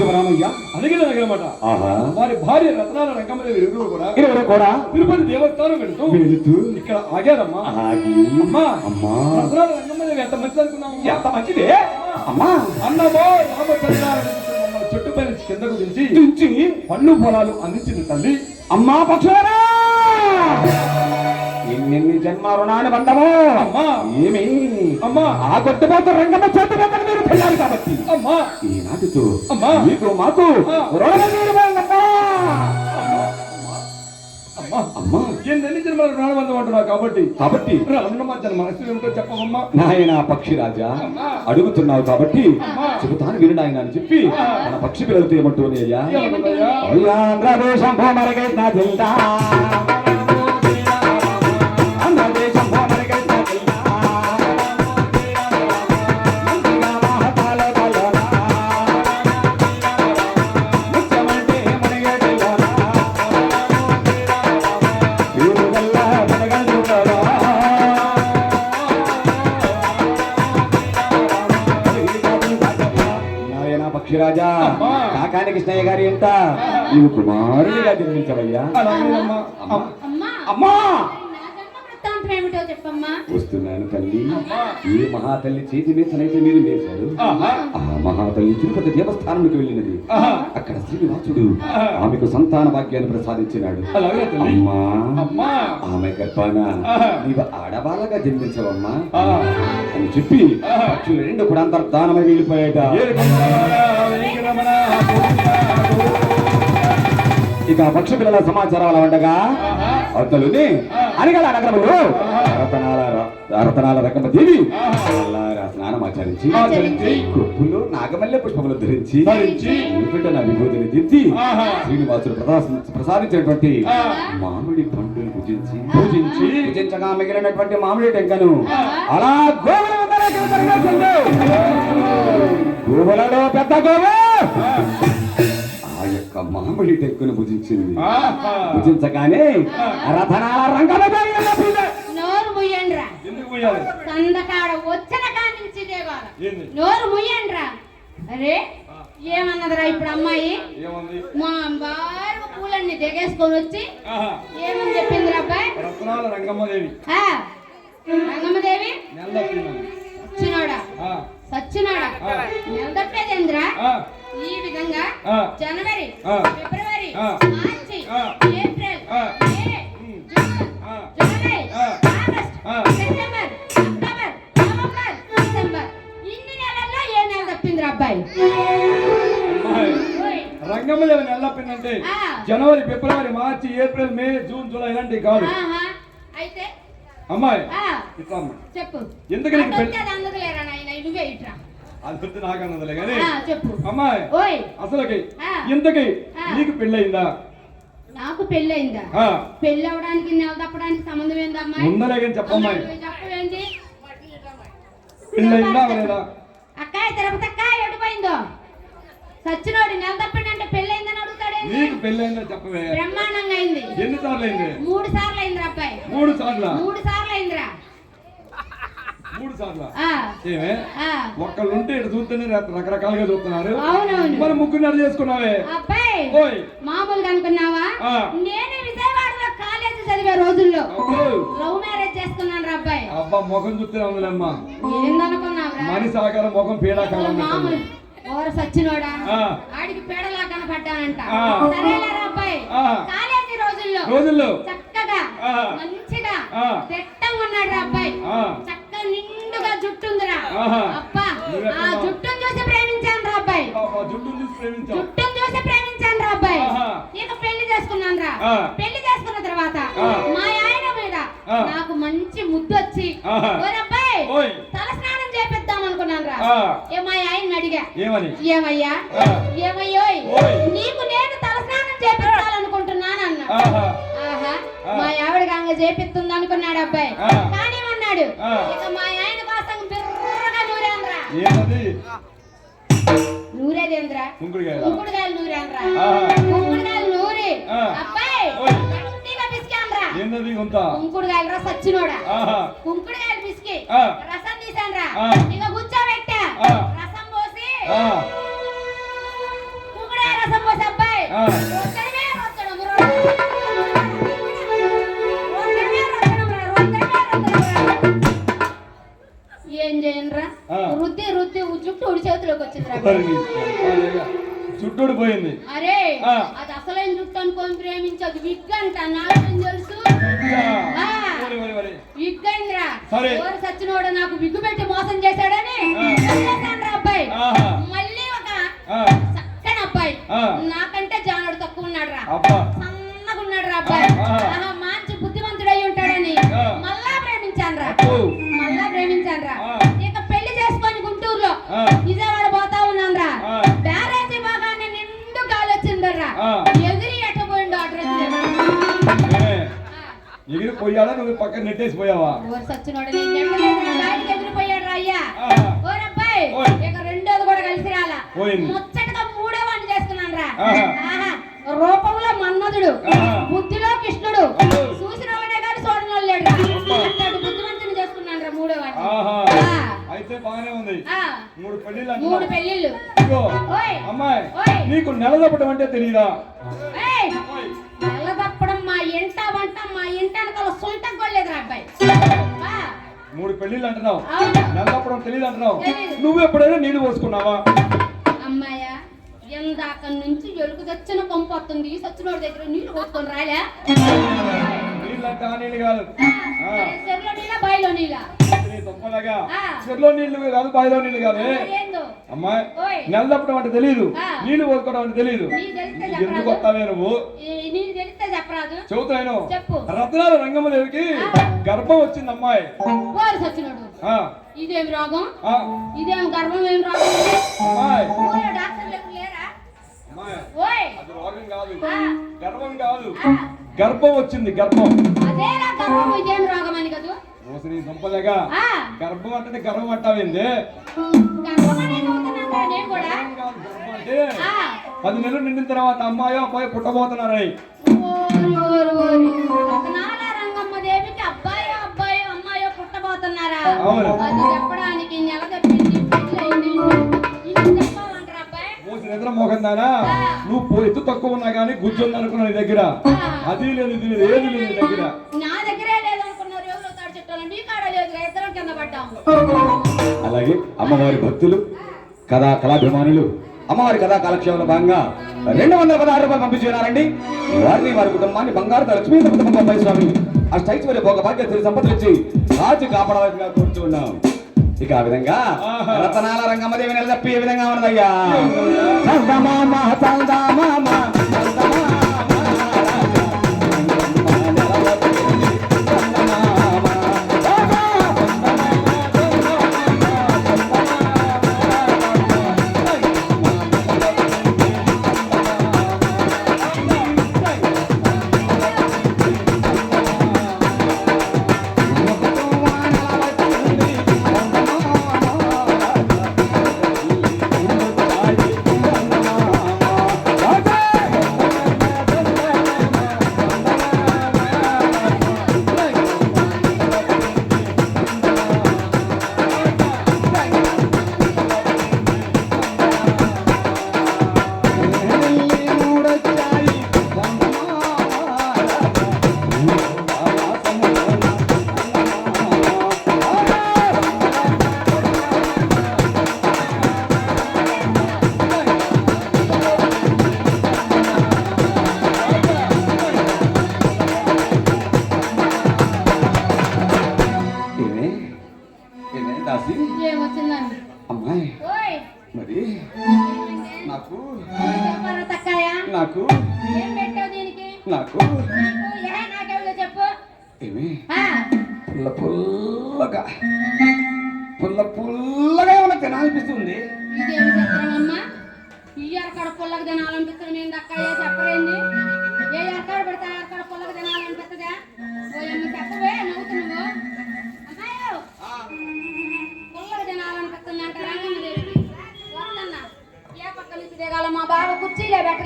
శివరామయ్య వారి భార్య రత్నాల రంగమ్మదేవి ఇరువురు కూడా ఇరువురు కూడా? తిరుపతి దేవస్థానం వెళుతూ వెళుతూ ఇక్కడ ఆగారమ్మా. ఆగి. అమ్మా అమ్మా. రత్నాల రంగమ్మదేవి ఎంత మంచిది అనుకున్నాము ఎంత మంచిదే? అమ్మా. అన్నమో రామచంద్రాల చెట్టు పైన కిందకు దించి దించి. పళ్ళు పొలాలు అందించింది తల్లి. అమ్మా పక్షులరా! ఎన్నెన్ని జన్మ రుణాన్ని బంధము అమ్మా. ఏమి? అమ్మా. ఆ కొట్టుపోతు రంగమ్మ చేతి బెత్తలు మీరు పెళ్ళాలి కాబట్టి. అమ్మా. ఈనాటితో అమ్మా. మీకు మాకు. అమ్మా. ఎన్ని జన్మల అంటున్నావు కాబట్టి? కాబట్టి. రానున్న జన్మ ఏమిటో చెప్పవమ్మా నాయన పక్షి రాజా అడుగుతున్నావు కాబట్టి చెబుతాను విను నాయన అని చెప్పి మన పక్షి పిల్లలతో ఏమంటుంది అయ్యా? ఆంధ్రదేశం కాకాని కృష్ణయ్య గారి ఎంత నీవు కుమారుడిగా జన్మించవయ్యా అలాగేనమ్మా అమ్మా. అమ్మా అమ్మా నా జన్మ వృత్తాంతం ఏమిటో చెప్పమ్మా వస్తున్నాను తల్లి. ఏ మహాతల్లి చేతి మీదనైతే మీరు వేశారు. ఆహా. ఆ మహాతల్లి తిరుపతి దేవస్థానానికి వెళ్ళినది. అక్కడ శ్రీనివాసుడు. ఆమెకు సంతాన భాగ్యాన్ని ప్రసాదించినాడు. అమ్మా. ఆమె గర్భాన. నీవు ఆడవాళ్ళగా జన్మించవమ్మా. అని చెప్పి. పక్షులు రెండు కూడా అంతర్ధానమై వెళ్ళిపోయాట ఇక పక్షి పిల్లల సమాచారం అలా ఉండగా ఆహా. అనగల నగరములో రతనాల రతనాల రకమ దేవి స్నానం ఆచరించి కొప్పులో నాగమల్లె పుష్పములు ధరించి నా విభూతిని దిద్ది. శ్రీనివాసుడు ప్రసాద- ప్రసాదించినటువంటి. మామిడి పండును పూజించి పూజించి పూజించగా మిగిలినటువంటి మామిడి టెంకను అలా. గోవులలో పెద్ద గోవు యొక్క మామిడి టెంకును భుజించింది. భుజించగానే రథనాల రంగమ నోరు ముయ్యండ్రా. ఎందుకు పోయాలి సందకాడ వచ్చిన కాడి నుంచి దేవాల ఏంది? నోరు ముయ్యండ్రా. అరే ఏమన్నదిరా ఇప్పుడు అమ్మాయి? ఏముంది? మా బారు పూలన్నీ దిగేసుకొని వచ్చి ఏమని చెప్పిందిరా అబ్బాయి? రంగమ్మదేవి. ఆ, రంగమ్మదేవి. సచ్చినోడా? సచ్చినోడా. నిలదప్పేదేంద్రా ఆ, ఈ విధంగా. జనవరి. ఫిబ్రవరి. మార్చి. April. May June. July. August. September October November December ఇన్ని నెలల్లో ఏ నెల తప్పిందిరా అబ్బాయి అమ్మాయి. రంగమ్మదేవి నెలపిందంటే ఆ. జనవరి ఫిబ్రవరి మార్చి ఏప్రిల్ మే జూన్ జూలై ఇలాంటివి కాదు. అయితే అమ్మాయి ఇట్లా అమ్మ. చెప్పు ఎందుకు నీకు నాయన నువ్వే ఇట్రా అది వద్దు నాకు అన్నదిలే కానీ చెప్పు. అమ్మాయి అసలుకి. ఇంతకి. నీకు పెళ్ళయిందా? నాకు పెళ్ళయిందా? పెళ్ళి అవడానికి నెల తప్పడానికి సంబంధం ఏందమ్మా ఉందలే కానీ చెప్పవేంటి పెళ్ళయిందా అవలేదా అక్కాయ తిరుపతి అక్కాయ ఎడిపోయిందో సచ్చినోడి నెల తప్పిండంటే పెళ్ళయిందని అడుగుతాడేంటి నీకు పెళ్ళయిందా చెప్పవే. బ్రహ్మాండంగా అయింది. ఎన్ని సార్లు అయింది మూడు సార్లు అయిందిరా అబ్బాయి. మూడు సార్ల? మూడు సార్లు అయిందిరా మూడు సార్ల. ఏమే? ఒక్కళ్ళు ఉంటే ఇటు చూస్తేనే రక- రకరకాలుగా చూస్తున్నారు. మరి ముగ్గురు చేసుకున్నావే? మామూలుగా అనుకున్నావా. నేను విజయవాడలో కాలేజీ చదివే రోజుల్లో. లవ్ మ్యారేజ్ చేసుకున్నాను రా అబ్బాయి. అబ్బా ముఖం చూస్తే ఉందిలేమ్మా మనిషి ఆకారం ముఖం పీడాకారం మామూలు ఓర సచ్చినోడా. ఆడికి పేడలా కనపడ్డానంట. సరేలేరా అబ్బాయి. కాలేజీ రోజుల్లో రోజుల్లో. చక్కగా. మంచిగా ఉన్నాడు రా అబ్బాయి. నిండుగా జుట్టు ఉందిరా ఆ? జుట్టును చూసి ప్రేమించాను రా అబ్బాయి పాప జుట్టును చూసి ప్రేమించావు జుట్టును చూసి ప్రేమించాను రా అబ్బాయి. ఇక పెళ్ళి చేసుకున్నాను రా. పెళ్ళి చేసుకున్న తర్వాత. మా ఆయన మీద. నాకు మంచి ముద్దు వచ్చి అబ్బాయి తల స్నానం చేపిద్దాం అనుకున్నాను రా. ఏ మా ఆయన అడిగా ఏమయ్యా ఓయ్. నీకు నేను తలస్నానం చేపించాలనుకుంటున్నాను అన్న ఆహా. మా ఆవిడ గంగ చేపిస్తుంది అనుకున్నాడు అబ్బాయి. కానీ అన్నాడు. ఇక మా ఆయన ఏమది? నూరేదేంద్రా? కుంకుడుకాయ కుంకుడుకాయలు నూరాన్రా ఆహా. కుంకుడుకాయలు నూరి. అబ్బాయి ఏందది కొంత? కుంకుడుగాయలు రా సచ్చినోడా. కుంకుడుగాయలు పిసికి. రసం తీసాన్రా. ఆ. పోయాడా నువ్వు పక్కన నెట్టేసి పోయావా రెండోది కూడా కలిసి రాలా పోయింది. ముచ్చటగా మూడో వాడిని చేసుకున్నాను రా ఆహా. ఆహా. రూపంలో మన్మధుడు. బుద్ధిలో కృష్ణుడు. చూసిన కానీ చూడని వాళ్ళు లేడు బుద్ధిమంతుని చేసుకున్నాను రా మూడో. అయితే బాగానే ఉంది ఆ. మూడు పెళ్ళిళ్ళు మూడు. అమ్మాయి. నీకు నెలదప్పటం అంటే తెలియదా మూడు పెళ్ళిళ్ళు అంటున్నావు. అవును. నెలదప్పడం తెలియదు అంటున్నావు. నువ్వు ఎప్పుడైనా నీళ్ళు పోసుకున్నావా? అమ్మాయ ఎందాక నుంచి ఎలుగు తెచ్చిన పంపు వస్తుంది. ఈ సచ్చినోడి దగ్గర నీళ్ళు పోసుకొని రాలే నీళ్ళు అంటే ఆ నీళ్ళు కాదు. ఆ, చెరులో నీళ్ళ బాయిలో నీళ్ళ? నీ తప్పలాగా ఆ. చెరులో నీళ్ళు కాదు కాదు అంటే తెలియదు. నీళ్ళు పోసుకోవడం అంటే తెలియదు ఎందుకు వస్తావే నువ్వు? చెప్పరాదు చెబుతాను చెప్పు. రత్నాల రంగమ్మదేవికి. గర్భం వచ్చింది అమ్మాయి. వారు సచ్చినోడు. ఇదేం రోగం? ఇదేం గర్భం? ఏం రోగం అమ్మాయి. ఊళ్ళో డాక్టర్లు ఎవరు లేరా? అమ్మాయి. ఓయ్. అది రోగం కాదు. ఆ. గర్భం కాదు. గర్భం వచ్చింది గర్భం. అదేలా గర్భం ఇదేం రోగం అని కదూ? గర్భం అంటే అంటావేంది? ఆ. పది నెలలు నిండిన తర్వాత అమ్మాయో అబ్బాయి పుట్టబోతున్నారని. రంగమ్మ దేవికి అబ్బాయో అబ్బాయో అమ్మాయో పుట్టబోతున్నారా. అది చెప్పడానికి నెల తప్పింది నిద్ర మోకందానా. నువ్వు ఎత్తు తక్కువ ఉన్నా కానీ గుజ్జుంది అనుకున్నా నీ దగ్గర. అది లేదు ఇది లేదు ఏది లేదు నీ దగ్గర. నా దగ్గరే లేదనుకున్నారు ఎవరు తాడు చెట్టాలి నీ కాడ లేదు ఇద్దరం కింద అలాగే అమ్మవారి భక్తులు కథా కళాభిమానులు అమ్మవారి కథా కాలక్షేమంలో భాగంగా రెండు వందల పదహారు రూపాయలు పంపించున్నారండి వారిని వారి కుటుంబాన్ని బంగారు లక్ష్మీ దంపతి స్వామి అష్టైశ్వర్య భోగ భాగ్య సిరి సంపదలు ఇచ్చి రాజు కాపాడవలసిగా కూర్చున్నాం ఇక ఆ విధంగా. రతనాల రంగమ్మదేవి నిలదప్పి ఏ విధంగా ఉన్నదయ్యా.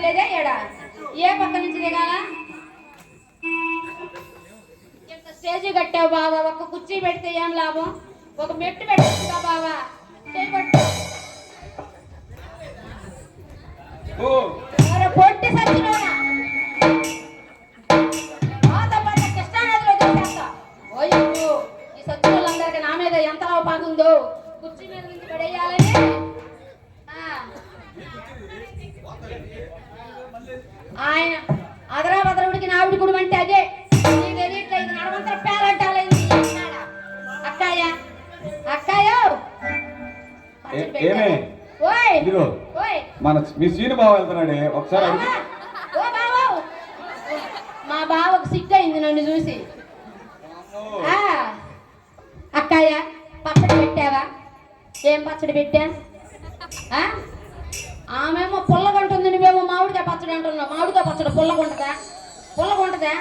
లేదా ఏడా? ఏ పక్క నుంచి దిగాలా? ఎంత స్టేజ్ కట్టావు బాబా ఒక కుర్చీ పెడితే ఏం లాభం? ఒక మెట్టు పెట్టా. బాబా అక్కాయ ఏమే? ఓయ్! ఇదిగో. ఓయ్! మన మీ సీను బావ వెళ్తున్నాడే. ఒకసారి అడుగు. బావా! ఓ బావా! మా బావకు సిగ్గయింది నన్ను చూసి. ఆ, అక్కయ్య పచ్చడి పెట్టావా? ఏం పచ్చడి పెట్టా? ఆ? ఆమెమో పుల్లగుంటుంది నువ్వేమో మామిడికాయ పచ్చడి అంటున్నావు. మామిడికాయ పచ్చడి పుల్లగుంటుందా? పుల్లగుంటుందా?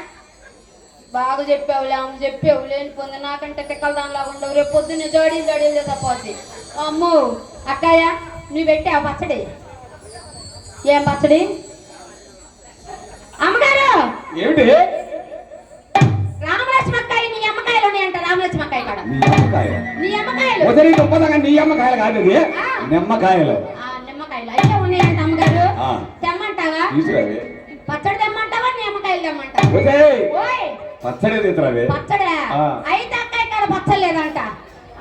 బాగా చెప్పావులే ఆమె చెప్పావు లేని పొంది నాకంటే తిక్కల దానిలాగా ఉండవు. రేపు పొద్దున్నే జోడీలు జోడీలు తప్పవుద్ది అమ్మో అక్కయ్య నువ్వు పెట్టావు పచ్చడి. ఏం పచ్చడి? అమ్మగారు! ఏమిటి? రామలక్ష్మక్కాయ నీ అమ్మకాయలు ఉన్నాయంట రామలక్ష్మక్కాయ కాడ. నీ అమ్మకాయలు? అమ్మకాయలు. కాదు ఇది. నిమ్మకాయలు. నిమ్మకాయలు. అయితే ఉన్నాయంట అమ్మగారు. తెమ్మంటావా? పచ్చడి తెమ్మంటావా? నీ అమ్మకాయలు తెమ్మంటావా? ఓయ్! పచ్చడి తీసుకురావే పచ్చడా. అయితే అక్కాయ కాడ పచ్చడి లేదంట.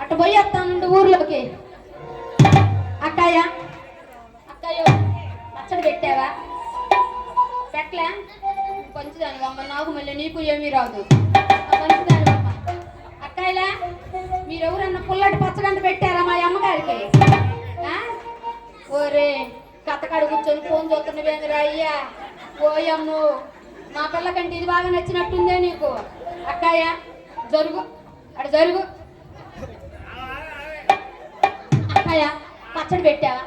అటు పోయి వస్తానుండి ఊర్లోకి. అక్కాయ అక్కయ్య పచ్చడి పెట్టావా? పెట్టలే. పంచుదాని అమ్మ నాకు మళ్ళీ నీకు ఏమీ రాదు. పంచుదాని అమ్మ అక్కాయలా మీరెవరన్నా పుల్లటి పచ్చడి అంత పెట్టారా మా అమ్మగారికి? ఓరే కథకాడు కూర్చొని ఫోన్ చూస్తున్నవేందిరా అయ్యా? మా పిల్లకంటే ఇది బాగా నచ్చినట్టుందే నీకు. అక్కాయ జరుగు. అటు జరుగు. అక్కయ్య పచ్చడి పెట్టావా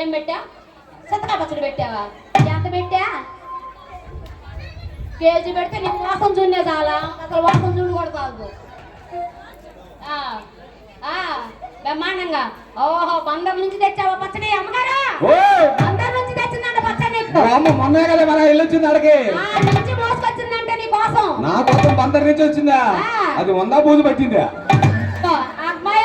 ఏం పెట్టా? సత్తగా పచ్చడి పెట్టావా? ఎంత పెట్టా? కేజీ పెడితే నీకు వాసన చూడే చాలా. అసలు వాసన చూడు కూడా కాదు బ్రహ్మాండంగా. ఓహో బందర్ నుంచి తెచ్చావా పచ్చడి అమ్మగారా? అమ్మ మొన్నే కదా మన ఇల్లు వచ్చింది అడిగి నీ కోసం. బందర్ నుంచి వచ్చిందా. అది వందా బూజు పట్టిందా? అమ్మాయి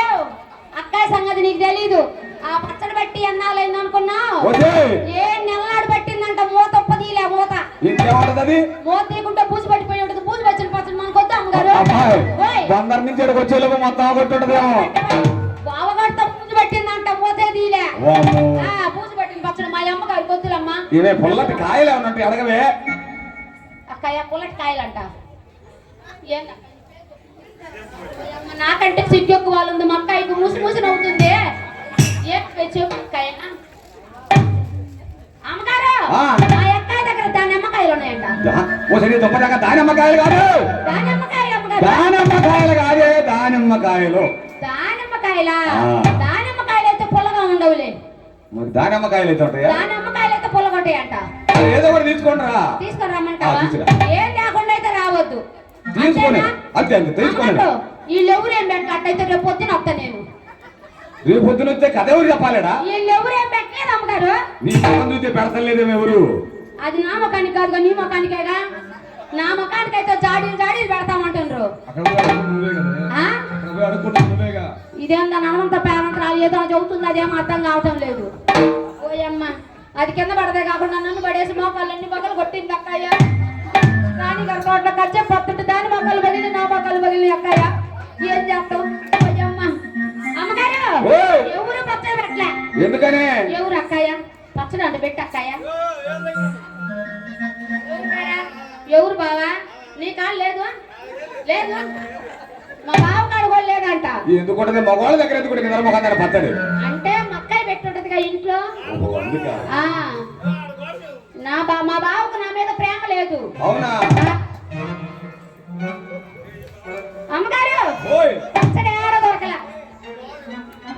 అక్కాయ సంగతి నీకు తెలీదు. ఆ పచ్చడి బట్టి ఎన్నాలైంది అనుకున్నావు? ఓకే ఏ నెలనాడు పట్టిందంట మూత ఒప్పదీలే మూత. ఇంకేమంటది మూత తీయకుంటే బూజు పట్టిపోయి ఉంటుంది బూజు పచ్చిన పచ్చడి మనకు వద్దు అమ్మగారు. బందర్ నుంచి ఇక్కడికి వచ్చేలోపు మొత్తం కొట్టుంటదేమో బావగారితో బూజు పట్టిందంట మూతే తీలే వామ్మో. ఆ బూజు పట్టిన పచ్చడి మా అమ్మగారు కొద్దులమ్మా ఇవే పుల్లటి కాయలే ఉన్నట్టు అడగవే. అక్కయ్య పుల్లటి కాయలంట. నాకంటే సిగ్గు ఎక్కువ వాళ్ళు ఉంది మా అక్కయ్యకు మూసి మూసి నవ్వుతుంది. ఏం? చెప్పు అక్కయ్య. అమ్మగారు ఆ. మా అక్కయ్య దగ్గర దాని నిమ్మకాయలు ఉన్నాయంట ఒకసారి దుమ్మదాకా దానిమ్మకాయలు కాదు. దానిమ్మకాయలు అమ్మగారు. దానిమ్మకాయలు కాదే దానిమ్మకాయలు. దానిమ్మకాయలా? ఆ. దానిమ్మకాయలు అయితే పుల్లగా ఉండవులే. మరి దానిమ్మకాయలు అయితే ఉంటాయా? దానిమ్మకాయలు ఉంటాయంట అది ఏదో ఒకటి తీసుకొని రమ్మంటావా. ఏం లేకుండా అయితే రావద్దు. తీసుకొని? అంతే అంతే వీళ్ళు ఎవరేం రేపు పొద్దున వస్తా నేను. రేపు పొద్దున వస్తే కథ ఎవరు చెప్పాలేడా? వీళ్ళు ఎవరేం పెట్టలేదు అమ్మగారు? నీ మొహం చూస్తే పెడతలేదేమో ఎవరు? అది నా ముఖానికి కాదుగా నీ ముఖానికేగా? నా ముఖానికి అయితే జాడీలు జాడీలు పెడతామంటుండ్రు. కదా ఇదేందా నడమంత పేరంతరాలు ఏదో చదువుతుంది అదేమో అర్థం కావటం లేదు. ఓయమ్మ. అది కింద పడదే కాకుండా నన్ను పడేసి మోకాళ్ళన్ని మొక్కలు కొట్టింది అక్కయ్య. రాణి గారి కోట్ల ఖర్చు పత్తుంటే దాని మొక్కలు పగిలి నా మొక్కలు పగిలి అక్కయ్య. ఏం చేస్తావు? అమ్మగారు! ఎవరు పచ్చడి పెట్టలే? ఎందుకనే? ఎవరు అక్కయ్య? పచ్చడి అంటే పెట్టి అక్కయ్య? ఎవరు బావా? నీ కాళ్ళు లేదు? లేదు? మా బావ కాడు కూడా లేదంట ఎందుకు ఉంటది? మగవాళ్ళ దగ్గర ఎందుకు మొహం దగ్గర పచ్చడి. అంటే మక్కాయి పెట్టుంటదిగా ఇంట్లో. ఆ. నా బా మా బావకు నా మీద ప్రేమ లేదు. అవునా. అమ్మగారు ఓయ్. పచ్చడి ఏడ దొరకల?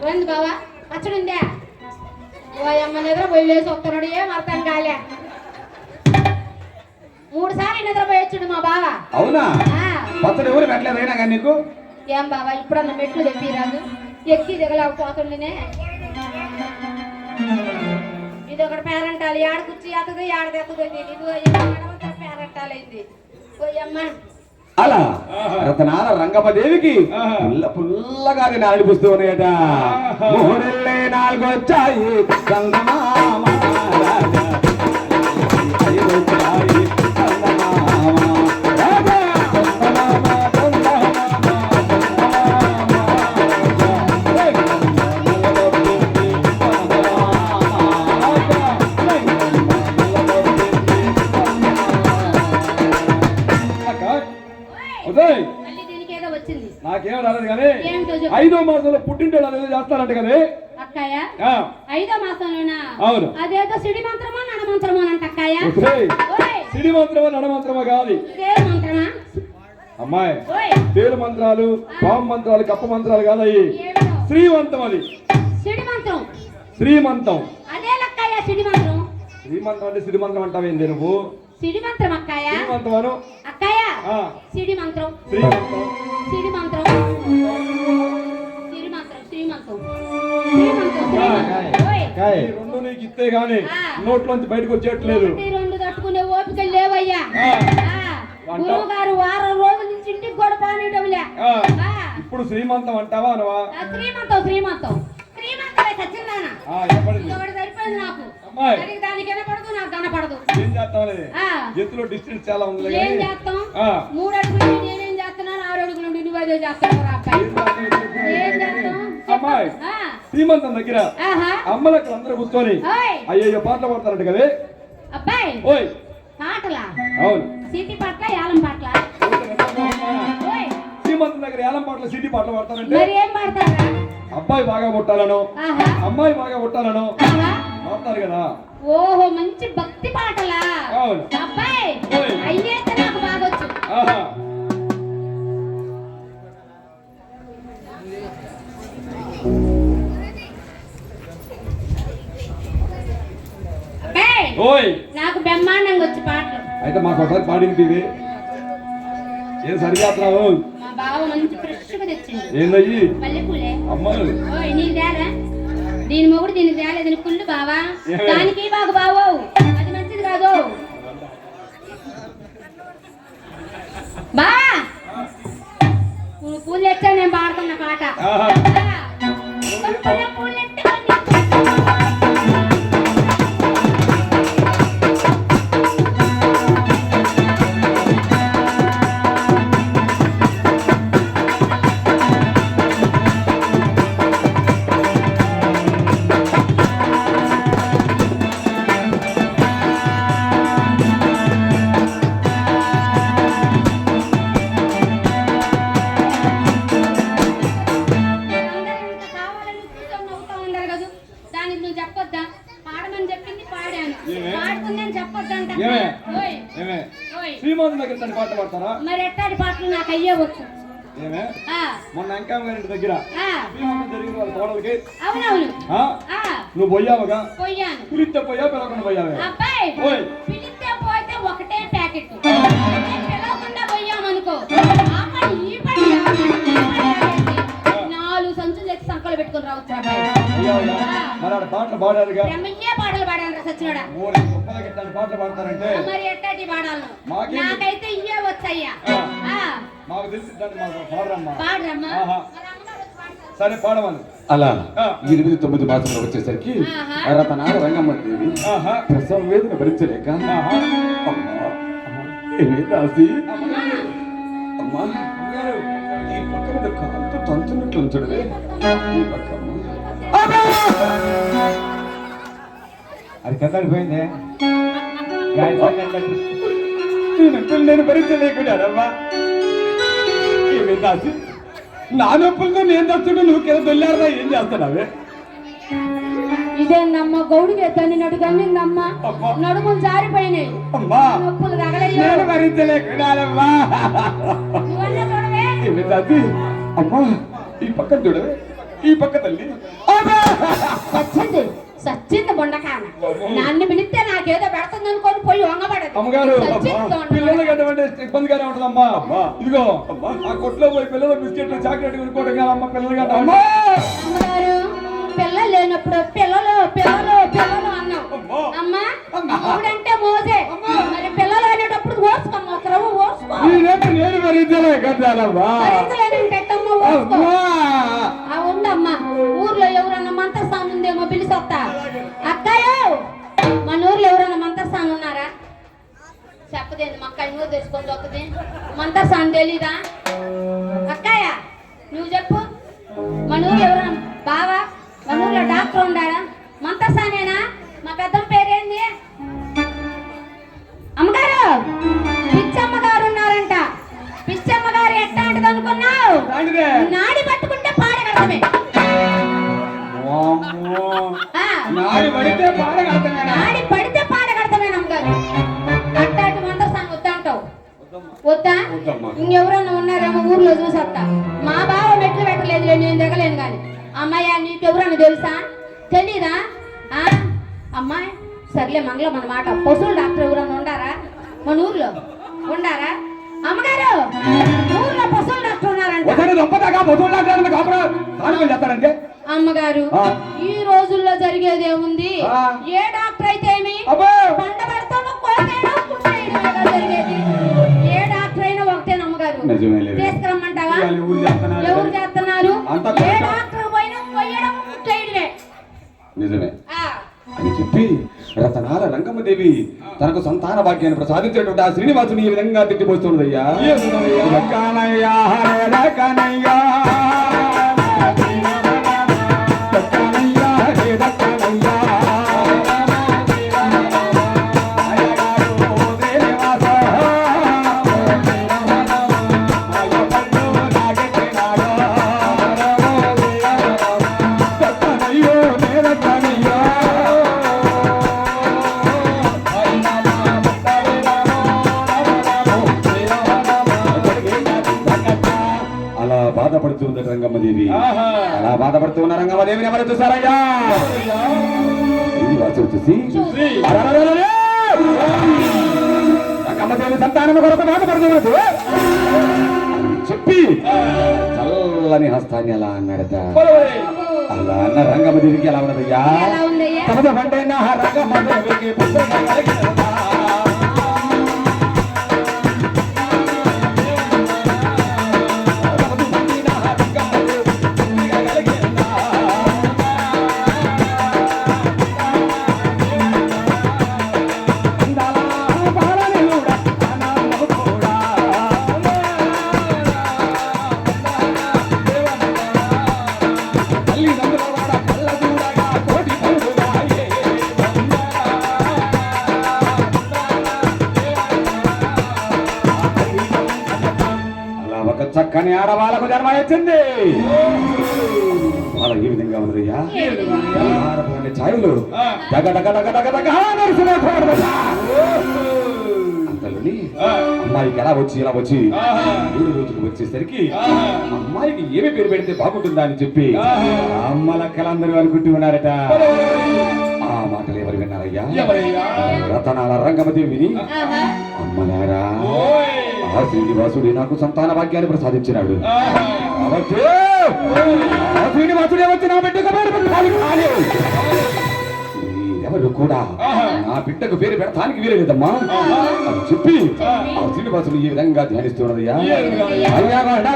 ఉంది బావా? పచ్చడి ఉందా? ఓ అమ్మ పోయి లేచి వస్తున్నాడు. ఏం అర్థం కాలే. మూడు సార్లు నిద్రపోయి వచ్చాడు మా బావ. అవునా. పచ్చడి ఎవరు పెట్టలేదు అయినా కానీ నీకు? ఏం బావా ఇప్పుడన్నా మెట్లు తెప్పిరాదు? ఎక్కి దిగలేకపోతుండేనే. ఇది ఒకటి పేరంటాలి ఆడ కుర్చీ ఎత్తది ఆడ తెత్తది తెలియదు పేరంటాలైంది ఓయమ్మ అలా. రతనాల రంగమదేవికి. పుల్ల పుల్లగా అది నాడిపిస్తూ ఉన్నాయట. మూడెళ్ళే నాలుగు వచ్చాయి. నాకేం రాలేదు కానీ. ఐదో మాసంలో పుట్టింటోళ్ళు అనేది చేస్తారంట కదా. అక్కయ్య? ఐదో మాసంలోనా? అవును. అదేదో సిడి మంత్రమో నడ మంత్రమో అంట అక్కయ్య? ఉదయ్ ఓయ్ సిడి మంత్రమా నడ మంత్రమా కాదు. దేని మంత్రమా? అమ్మాయి ఓయ్ పేరు మంత్రాలు పాము మంత్రాలు కప్ప మంత్రాలు కాదయ్యి. ఏమిటో? శ్రీమంతం అది. మంత్రం. శ్రీమంతం. అదే లక్కయ్య శ్రీమంతం అంటే శ్రీమంతం అంటావేంది నువ్వు? అక్కయ్య. శ్రీమంతం అను. అక్కయ్య ఆ, సిడి మంత్రం. శ్రీమంతం సిడి మంత్రం. సిడి మంత్రం శ్రీమంతం శ్రీమంతం శ్రీమంతం ఓయ్. ఈ రెండు నీకు ఇస్తే గాని. నోట్లోంచి బయటకు వచ్చేయట్లేదు. ఒకటి రెండు తట్టుకునే ఓపిక లేవయ్యా. గురువు గారు వారం రోజుల నుంచి ఇంటికి కూడా పానేయడంలే ఇప్పుడు శ్రీమంతం అంటావా అనవా? శ్రీమంతం శ్రీమంతం శ్రీమంతమే సత్యనారాయణ. నాకు. అమ్మాయి. దానికి దానికి వినపడదు నాకు కనపడదు ఏం చేస్తామని ఆ. ఎత్తులో డిస్టెన్స్ చాలా ఉంది ఏం చేస్తాం. మూడు అడుగులు నేనేం చేస్తున్నాను? ఆరు అడుగుల నుండి నువ్వు అదే చేస్తావు అబ్బాయి. ఏం చేస్తాం అమ్మాయి శ్రీమంతం దగ్గర అమ్మలకు అందరూ కూర్చొని అయ్యయ్యో పాటలు పడతారంట కదే. అబ్బాయి. ఓయ్. పాటలా? అవును. సిటీ పాటల యాలం పాటల? శ్రీమంతం దగ్గర ఏలం పాటలు సిటీ పాటలు పడతారంటే మరి ఏం పాడతారా? అబ్బాయి బాగా కొట్టాలను అమ్మాయి బాగా కొట్టాలను పాడతారు కదా? ఓహో మంచి భక్తి పాటలా? అబ్బాయి. అయ్యేస్తే నాకు బాగొచ్చు ఆహా. అబ్బాయి ఓయ్. నాకు బ్రహ్మాండంగా వచ్చి పాటలు. అయితే మాకు ఒకసారి పాడింది ఇది ఏం సరిచేస్తున్నావు? మా బావ మంచి ఫ్రెష్గా తెచ్చింది. ఏందయ్యి? మల్లెపూలే. అమ్మాయి తేరా దీని మొగుడు దీనికి తేలేదు కుళ్ళు బావా? దానికి బాగు బావో? అది మంచిది కాదు. బా! నువ్వు పూలు తెచ్చా నేను పాడుతున్న పాట. ఆహా. దగ్గర. జరిగిన వాళ్ళ నువ్వు పోయావుగా? పిలిస్తే పోయా పిలవకుండా పోయావే? పిలిస్తే పోతే ఒకటే ప్యాకెట్. పిలవకుండా పోయామనుకో. నాలుగు సంచులు తెచ్చి సంకలు పెట్టుకుని రావచ్చు. అబ్బాయి పోయావుగా మరి ఆడ పాటలు పాడారుగా? బ్రహ్మయ్యే పాటలు పాడాను సచ్చినోడా. ఊరి గొప్పలకి ఇట్లాంటి పాటలు పాడతారంటే? మరి ఎట్టాటి పాడాలను మాకేం- నాకైతే ఇయ్యే వచ్చయ్యా. మాకు తెలిసి పాడరమ్మా ఆహా. మరి అమ్మగారు వచ్చి పాడతారు. సరే పాడమను. అలా. ఎనిమిది తొమ్మిది మాసంలో వచ్చేసరికి ఆహా. రతనాల రంగమ్మ దేవి ప్రసవ వేదన భరించలేక ఆహా. అమ్మా ఈ పక్క మీద కాలుతో తంతున్నట్లు ఉంచడమే. ఈ పక్క. అది కదలిపోయిందే నేను భరించలేకున్నానమ్మా. ఏమే దాసి? నా నొప్పులతో నేను దచ్చుడు నువ్వు కింద దొల్లారదా ఏం చేస్తున్నావే? ఇదేందమ్మా గౌడికి తన్నినట్టు కన్నిందమ్మా. నడుములు జారిపోయినాయి. అమ్మా. నొప్పులు తగలయ్యో. నేను భరించలేకున్నానమ్మా అమ్మా ఈ పక్క చూడవే. ఈ పక్క తల్లి. అమ్మా! సచ్చింది బొండకాన. నన్ను పిలిస్తే నాకేదో పెడుతుంది అనుకొని పోయి వంగబడదు. పిల్లలకి ఇబ్బందిగానే ఉంటుందమ్మా. ఇదిగో ఆ కొట్లో పోయి పిల్లలు బిస్కెట్లు చాక్లెట్ కొనుక్కోవడం కదా అమ్మ పిల్లలు కదా అమ్మా. అమ్మగారు పిల్లలు లేనప్పుడు పిల్లలు పిల్లలు పిల్లలు అన్నాం. అమ్మా. ఆవిడంటే మోసే. మరి పిల్లలు అనేటప్పుడు రవ్వ ఓర్చుకో నేనేంటి నేను భరించలే ఆ ఉండమ్మా ఊర్లో ఎవరన్నా పిలిచొస్తా అక్కయ్యో మన ఊర్లో ఎవరన్నా మంతస్థానం ఉన్నారా? చెప్పదేంది మా అక్కయ్య నూరు తెచ్చుకొని దొక్కది. మంతస్థానం తెలీదా? అక్కయ్య నువ్వు చెప్పు. మన ఊర్లో ఎవరన్నా బావా? మన ఊర్లో డాక్టర్ ఉండాడా? మంతస్థానేనా? మా పెద్దమ్మ పేరేంది? అమ్మగారు పిచ్చమ్మ గారు ఉన్నారంట. పిచ్చమ్మ గారు ఎట్లాంటిది అనుకున్నావు. నాడి పట్టుకుంటే. ఆ, నాడి పడితే పాడగలుగుతానా నాడి పడితే నమ్మగారు అట్టాటి మందస్థానం వద్దా అంటావు? వద్దా? వద్దమ్మా. ఇంకెవరన్నా ఉన్నారేమో ఊర్లో చూసొస్తా? మా బావ మెట్లు పెట్టలేదులే నేను దిగలేను కానీ అమ్మాయ్యా నీకెవరన్నా తెలుసా? తెలీదా? అమ్మాయి సర్లే మంగళం అన్నమాట పశువుల డాక్టర్ ఎవరన్నా ఉండారా? మన ఊర్లో ఉండారా? అమ్మగారు ఊర్లో పశువుల డాక్టర్ ఉన్నారంట. కాపురా చేస్తారంటే? అమ్మగారు. ఈ రోజుల్లో జరిగేది ఏముంది. ఏ డాక్టర్ అయితే ఏమి? ఏ డాక్టర్ అయినా ఒకటే లేదు. తీసుకురమ్మంటావా. ఎవరు చేస్తున్నారు? అంతా ఏ. డాక్టర్ పోయినా కొయ్యడం కుట్టేయడమే. నిజమే. ఆ, అని చెప్పి రతనాల రంగమ్మదేవి తనకు సంతాన భాగ్యాన్ని ప్రసాదించేటువంటి ఆ శ్రీనివాసుని ఈ విధంగా తిట్టిపోతున్నదయ్యా అలా బాధపడుతూ ఉన్న రంగమ్మదేవిని ఎవరు చూసారయ్యా శ్రీనివాసుడు చూసి చూసి. అరెరెరెరెరె! రంగమ్మదేవి సంతానం కొరకు బాధపడుతున్నది అని చెప్పి చల్లని హస్తాన్ని అలా అన్నాడట పొలవరే. అలా అన్న రంగమ్మదేవికి ఎలా ఉన్నదయ్యా ఎలా ఉందయ్యా తమద పంటే నా రంగమ్మదేవికి ఆడవాళ్ళకు జన్మ వచ్చింది వాళ్ళ ఈ విధంగా ఉన్నదయ్యా ఆడవాళ్ళ ఛాయలు ఆ. డగ డగ డగ డగ డగ నడుచుకోకూడదట. అంతలోని ఆ. అమ్మాయికి ఎలా వచ్చి ఇలా వచ్చి. మూడు రోజులు వచ్చేసరికి. అమ్మాయికి ఏమి పేరు పెడితే బాగుంటుందా అని చెప్పి ఆహా. అమ్మ లెక్కలందరూ అనుకుంటూ ఉన్నారట ఆ మాటలు ఎవరు విన్నారయ్యా? రతనాల రంగమదేవిని. అమ్మలారా. ఆ శ్రీనివాసుడి నాకు సంతాన భాగ్యాన్ని ప్రసాదించినాడు శ్రీనివాసుడే వచ్చి నా బిడ్డకు పేరు. ఎవరు కూడా. నా బిడ్డకు పేరు పెడతానికి వీరలేదమ్మా ఆహా. అని చెప్పి ఆ. శ్రీనివాసుడు ఈ విధంగా ధ్యానిస్తున్నదయ్యా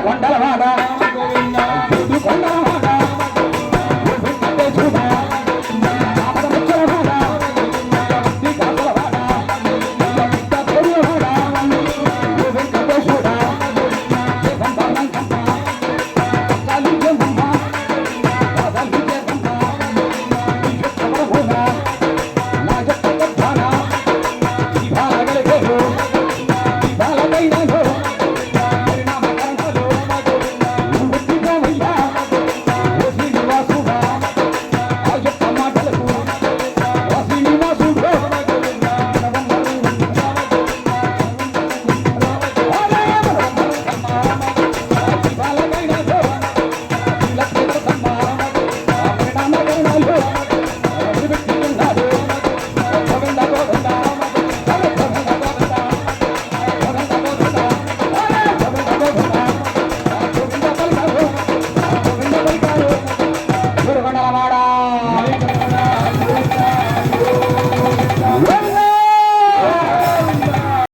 కొండల వాడ. కొండల